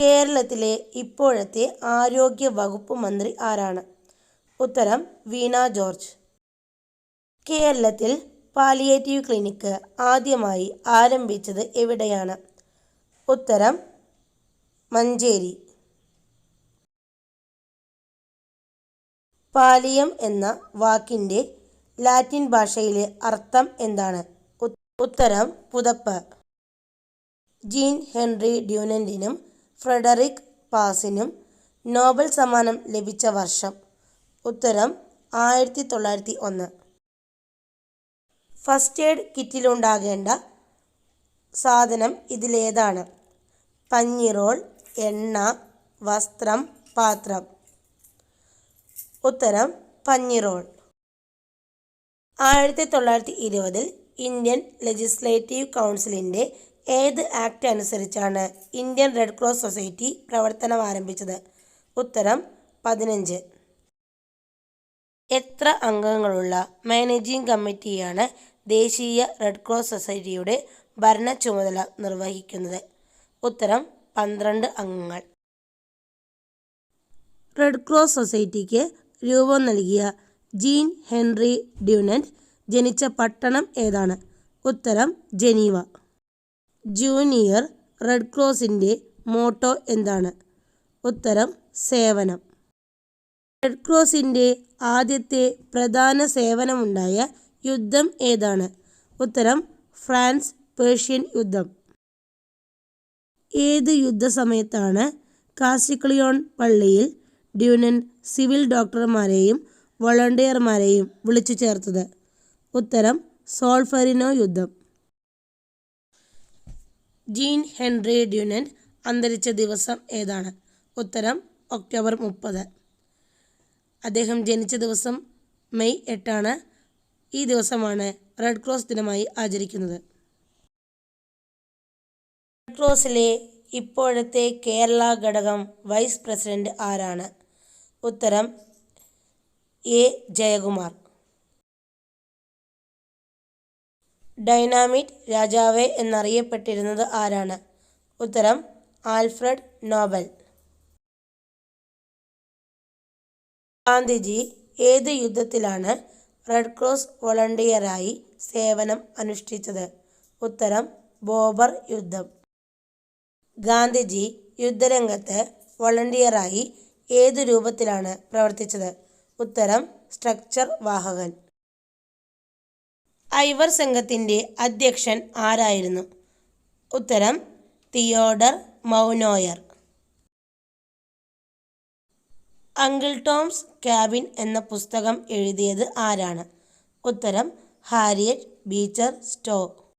കേരളത്തിലെ ഇപ്പോഴത്തെ ആരോഗ്യ വകുപ്പ് മന്ത്രി ആരാണ്? ഉത്തരം വീണ ജോർജ്. കേരളത്തിൽ പാലിയേറ്റീവ് ക്ലിനിക്ക് ആദ്യമായി ആരംഭിച്ചത് എവിടെയാണ്? ഉത്തരം മഞ്ചേരി. പാലിയം എന്ന വാക്കിന്റെ ലാറ്റിൻ ഭാഷയിലെ അർത്ഥം എന്താണ്? ഉത്തരം പുതപ്പ്. ജീൻ ഹെൻറി ഡ്യൂനന്റിനും ഫ്രെഡറിക് പാസിനും നോബൽ സമ്മാനം ലഭിച്ച വർഷം. ഉത്തരം ആയിരത്തി തൊള്ളായിരത്തി ഒന്ന് ഫസ്റ്റ് എയ്ഡ് കിറ്റിലുണ്ടാകേണ്ട സാധനം ഇതിലേതാണ്. പഞ്ഞിറോൾ എണ്ണ വസ്ത്രം പാത്രം. ഉത്തരം പഞ്ഞിറോൾ. ആയിരത്തി തൊള്ളായിരത്തി ഇരുപതിൽ ഇന്ത്യൻ ലെജിസ്ലേറ്റീവ് കൗൺസിലിന്റെ ഏത് ആക്ട് അനുസരിച്ചാണ് ഇന്ത്യൻ റെഡ് ക്രോസ് സൊസൈറ്റി പ്രവർത്തനം ആരംഭിച്ചത്? ഉത്തരം പതിനഞ്ച്. എത്ര അംഗങ്ങളുള്ള മാനേജിംഗ് കമ്മിറ്റിയാണ് ദേശീയ റെഡ് ക്രോസ് സൊസൈറ്റിയുടെ ഭരണ ചുമതല നിർവഹിക്കുന്നത്? ഉത്തരം പന്ത്രണ്ട് അംഗങ്ങൾ. റെഡ് ക്രോസ് സൊസൈറ്റിക്ക് രൂപം നൽകിയ ജീൻ ഹെൻറി ഡ്യൂനന്റ് ജനിച്ച പട്ടണം ഏതാണ്? ഉത്തരം ജനീവ. ജൂനിയർ റെഡ് ക്രോസിന്റെ മോട്ടോ എന്താണ്? ഉത്തരം സേവനം. റെഡ് ക്രോസിന്റെ ആദ്യത്തെ പ്രധാന സേവനമുണ്ടായ യുദ്ധം ഏതാണ്? ഉത്തരം ഫ്രാൻസ് പേർഷ്യൻ യുദ്ധം. ഏത് യുദ്ധസമയത്താണ് കാസിക്ലിയോൺ പള്ളിയിൽ ഡ്യൂനൻ സിവിൽ ഡോക്ടർമാരെയും വോളണ്ടിയർമാരെയും വിളിച്ചു ചേർത്തത്? ഉത്തരം സോൾഫറിനോ യുദ്ധം. ജീൻ ഹെൻറി ഡ്യൂനന്റ് അന്തരിച്ച ദിവസം ഏതാണ്? ഉത്തരം ഒക്ടോബർ മുപ്പത്. അദ്ദേഹം ജനിച്ച ദിവസം മെയ് എട്ടാണ്. ഈ ദിവസമാണ് റെഡ് ക്രോസ് ദിനമായി ആചരിക്കുന്നത്. റെഡ് ക്രോസിലെ ഇപ്പോഴത്തെ കേരള ഘടകം വൈസ് പ്രസിഡന്റ് ആരാണ്? ഉത്തരം എ. ജയകുമാർ. ഡൈനാമിറ്റ് രാജാവേ എന്നറിയപ്പെട്ടിരുന്നത് ആരാണ്? ഉത്തരം ആൽഫ്രഡ് നോബൽ. ഗാന്ധിജി ഏത് യുദ്ധത്തിലാണ് റെഡ് ക്രോസ് വോളണ്ടിയറായി സേവനം അനുഷ്ഠിച്ചത്? ഉത്തരം ബോബർ യുദ്ധം. ഗാന്ധിജി യുദ്ധരംഗത്ത് വോളണ്ടിയറായി ഏതു രൂപത്തിലാണ് പ്രവർത്തിച്ചത്? ഉത്തരം സ്ട്രക്ചർ വാഹകൻ. ഐവർ സംഘത്തിന്റെ അധ്യക്ഷൻ ആരായിരുന്നു? ഉത്തരം Theodore Maunoir. Uncle Tom's cabin എന്ന പുസ്തകം എഴുതിയത് ആരാണ്? ഉത്തരം ഹാരിയറ്റ് ബീച്ചർ സ്റ്റോ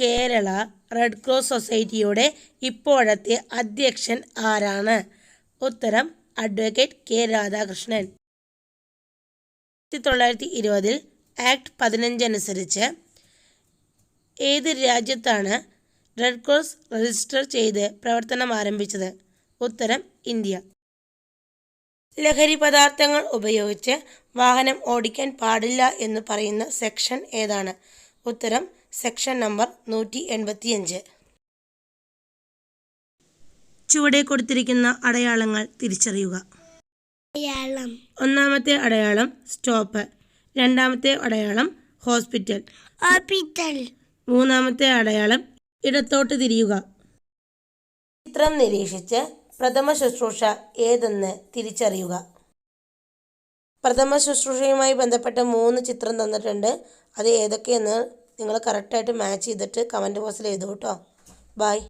കേരള റെഡ് ക്രോസ് സൊസൈറ്റിയുടെ ഇപ്പോഴത്തെ അധ്യക്ഷൻ ആരാണ്? ഉത്തരം അഡ്വക്കേറ്റ് കെ രാധാകൃഷ്ണൻ. ആയിരത്തി തൊള്ളായിരത്തി ഇരുപതിൽ ആക്ട് പതിനഞ്ച് അനുസരിച്ച് ഏത് രാജ്യത്താണ് റെഡ് ക്രോസ് രജിസ്റ്റർ ചെയ്ത് പ്രവർത്തനം ആരംഭിച്ചത്? ഉത്തരം ഇന്ത്യ. ലഹരി പദാർത്ഥങ്ങൾ ഉപയോഗിച്ച് വാഹനം ഓടിക്കാൻ പാടില്ല എന്ന് പറയുന്ന സെക്ഷൻ ഏതാണ്? ഉത്തരം സെക്ഷൻ നമ്പർ നൂറ്റി എൺപത്തിയഞ്ച് ചുവടെ കൊടുത്തിരിക്കുന്ന അടയാളങ്ങൾ തിരിച്ചറിയുക. ഒന്നാമത്തെ അടയാളം സ്റ്റോപ്പ്. രണ്ടാമത്തെ അടയാളം ഹോസ്പിറ്റൽ. ഹോസ്പിറ്റൽ. മൂന്നാമത്തെ അടയാളം ഇടത്തോട്ട് തിരിയുക. ചിത്രം നിരീക്ഷിച്ച് പ്രഥമ ശുശ്രൂഷ ഏതെന്ന് തിരിച്ചറിയുക. പ്രഥമ ശുശ്രൂഷയുമായി ബന്ധപ്പെട്ട മൂന്ന് ചിത്രം തന്നിട്ടുണ്ട്. അത് ഏതൊക്കെയെന്ന് നിങ്ങൾ കറക്റ്റായിട്ട് മാച്ച് ചെയ്തിട്ട് കമന്റ് ബോക്സിൽ എഴുതൂ കേട്ടോ ബായ്